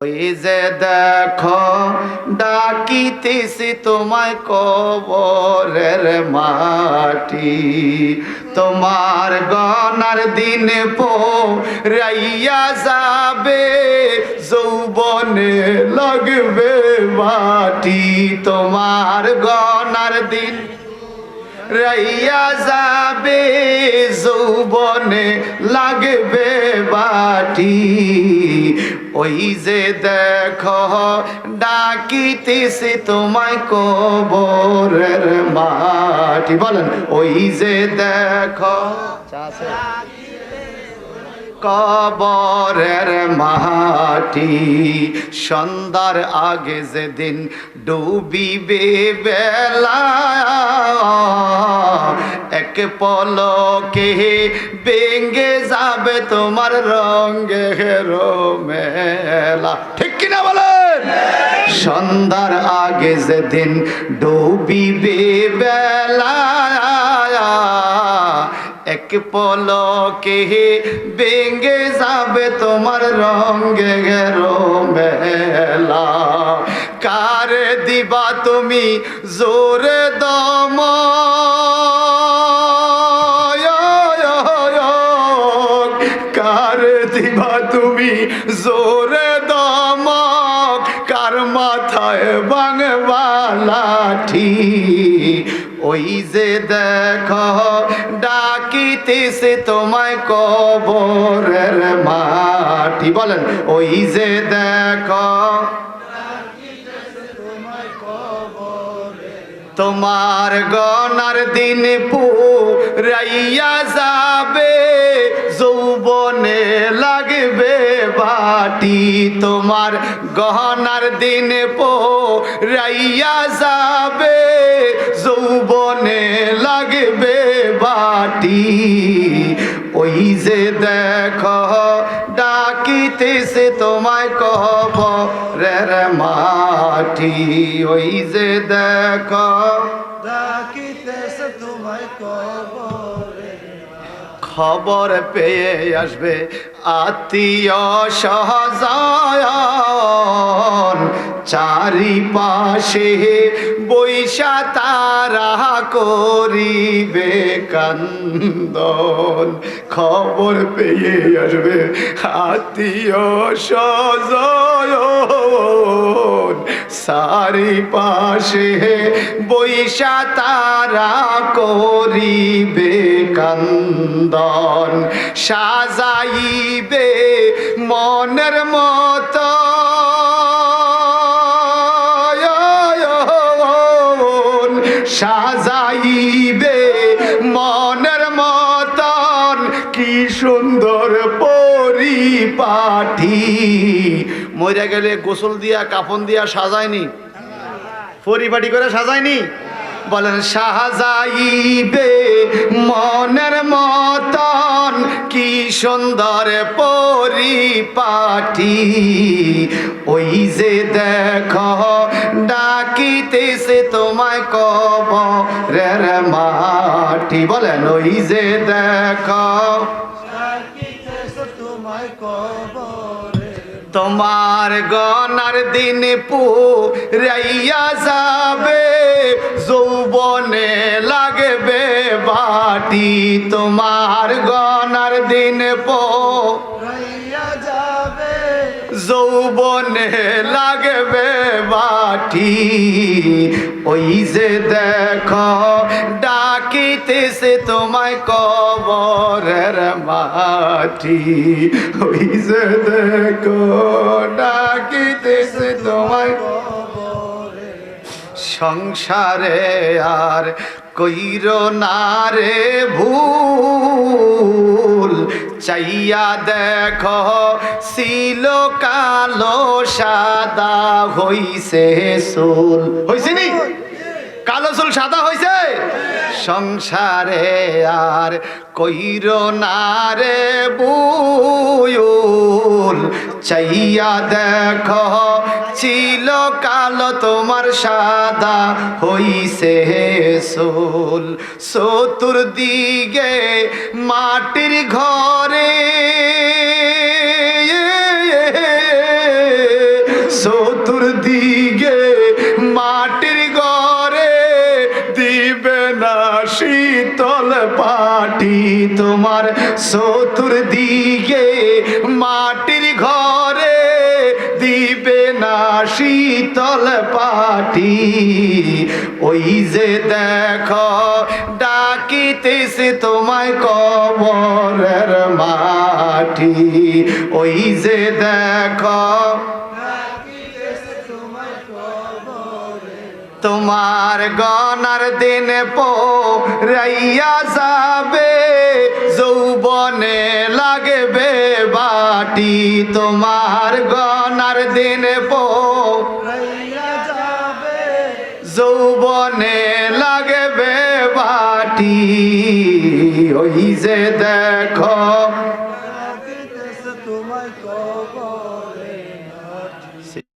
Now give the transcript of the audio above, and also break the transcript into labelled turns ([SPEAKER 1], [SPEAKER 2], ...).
[SPEAKER 1] ওই যে দেখো, ডাকিতেছি তোমায় কবরের মাটি। তোমার গনার দিন রাইয়া যাবে, যৌবনে লাগবে মাটি। তোমার গনার দিন রাইয়া যাবে, যৌবনে লাগবে বাটি ওই যে দেখো ডাকিতেছে তোমায় কবরের মাটি। বলেন ওই যে দেখো। কবরের মাটি, সন্ধ্যার আগে যেদিন ডুবিবে বেলা, এক পলকে বেঙ্গে যাবে তোমার রঙ্গে মেলা। ঠিক কিনা বলেন? সন্ধ্যার আগে যেদিন ডুবিবে বেলা এক পলকে বেঙ্গে যাবে তোমার রঙ্গে গেরো মেলা কার দিবা তুমি জোরে দম? কার দিবা তুমি জোরে দমক কার মাথায় বাংবা লাঠি ওই যে দেখো, ডাকিতেছে তোমায় কবরের মাটি। বলেন, ওই যে দেখো, তোমার গনার দিন পু রাইয়া যাবে, যৌবনে লাগবে বাটি। তোমার গহনার দিন পো রাইয়া যাবে যৌবনে লাগবে বাটি। ওই যে দেখো, ডাকিতেছে তোমায় কব রের মাটি। ওই যে দেখো,
[SPEAKER 2] ডাকিতেছে তোমায় কবরে
[SPEAKER 1] খবর পেয়ে আসবে আত্মীয় সহজায়ন চারিপাশে বৈশা তারা করিবে কান্দন। খবর পেয়ে আসবে আত্মীয় সজয়ন চারিপাশে বৈশা তারা করিবে কান্দন। সাজাইবে মনের মতো সাজাইবে মনের মতন। কি সুন্দর পরিপাঠি মরে গেলে গোসল দিয়া, কাফন দিয়া সাজায়নি? পরিপাটি করে সাজায়নি? বলেন, সাজাইবে সুন্দর পরিপাটি। ওই যে দেখো, ডাকিতেছে তোমায় কব রে মাটি। বলেন, ওই যে দেখো তোমার গনার দিন পু রাইয়া যাবে, যৌবনে লাগবে বাটি। তোমার গনার দিন পো
[SPEAKER 2] রাইয়া যাবে।
[SPEAKER 1] যৌবনে লাগবে বাটি। ওই যে দেখো ডাকিতেছে তোমায় কবরের মাটি। ওই যে দেখো ডাকিতেছে তোমায় সংসারে। আর কইর না রে ভুল চাইয়া দেখো, ছিল কালো, সাদা হইছে চুল। হইছে নি কালো চুল, সাদা হইছে? সংসারে আর কইর না রে বুয়ুল। চাইয়া দেখো ছিল কালো তোমার সাদা, হইছে সোল চতুর্দিকে মাটির ঘরে। চতুর্দিকে মাটির ঘরে দিবে না শীতল পাটি তোমার। মাটির ঘরে দিবে না শীতল পাটি, ওই যে দেখো, ডাকিতেছে তোমায় কবরের মাটি, ওই যে দেখো, তোমার গনার দিন পো রাইয়া যাবে, যৌবনে লাগবে বাটি, তোমার গনার দিন
[SPEAKER 2] যাবে
[SPEAKER 1] যৌবনে লাগবে বাটি। ওই যে দেখো